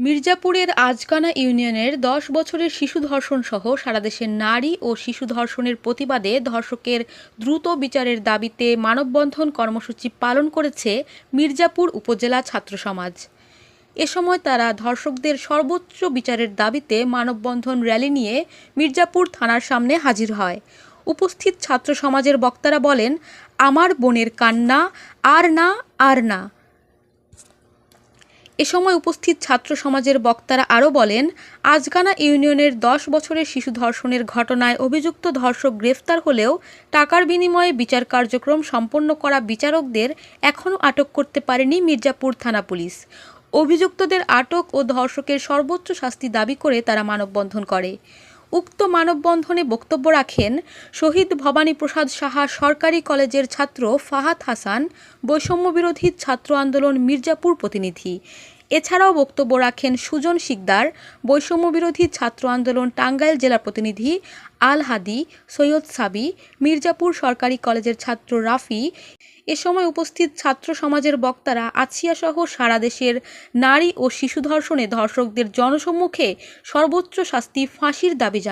মির্জাপুরের আজকানা ইউনিয়নের দশ বছরের শিশু ধর্ষণ সহ সারা দেশের নারী ও শিশু ধর্ষণের প্রতিবাদে ধর্ষকের দ্রুত বিচারের দাবিতে মানববন্ধন কর্মসূচি পালন করেছে মির্জাপুর উপজেলা ছাত্র সমাজ। এ সময় তারা ধর্ষকদের সর্বোচ্চ বিচারের দাবিতে মানববন্ধন র্যালি নিয়ে মির্জাপুর থানার সামনে হাজির হয়। উপস্থিত ছাত্র সমাজের বক্তারা বলেন, আমার বোনের কান্না, আর না আর না। এ সময় উপস্থিত ছাত্র সমাজের বক্তারা আরও বলেন, আজগানা ইউনিয়নের দশ বছরের শিশু ধর্ষণের ঘটনায় অভিযুক্ত ধর্ষক গ্রেফতার হলেও টাকার বিনিময়ে বিচার কার্যক্রম সম্পন্ন করা বিচারকদের এখনও আটক করতে পারেনি মির্জাপুর থানা পুলিশ। অভিযুক্তদের আটক ও ধর্ষকের সর্বোচ্চ শাস্তি দাবি করে তারা মানববন্ধন করে। উক্ত মানববন্ধনে বক্তব্য রাখেন শহীদ ভবানী প্রসাদ সাহা সরকারি কলেজের ছাত্র ফাহাদ হাসান বৈষম্যবিরোধী ছাত্র আন্দোলন মির্জাপুর প্রতিনিধি। এছাড়াও বক্তব্য রাখেন সুজন শিকদার বৈষম্যবিরোধী ছাত্র আন্দোলন টাঙ্গাইল জেলা প্রতিনিধি আল হাদি সৈয়দ সাবি, মির্জাপুর সরকারি কলেজের ছাত্র রাফি এ সময় উপস্থিত ছাত্র সমাজের বক্তারা আছিয়াসহ সারা দেশের নারী ও শিশু ধর্ষণে ধর্ষকদের জনসম্মুখে সর্বোচ্চ শাস্তি ফাঁসির দাবি জানান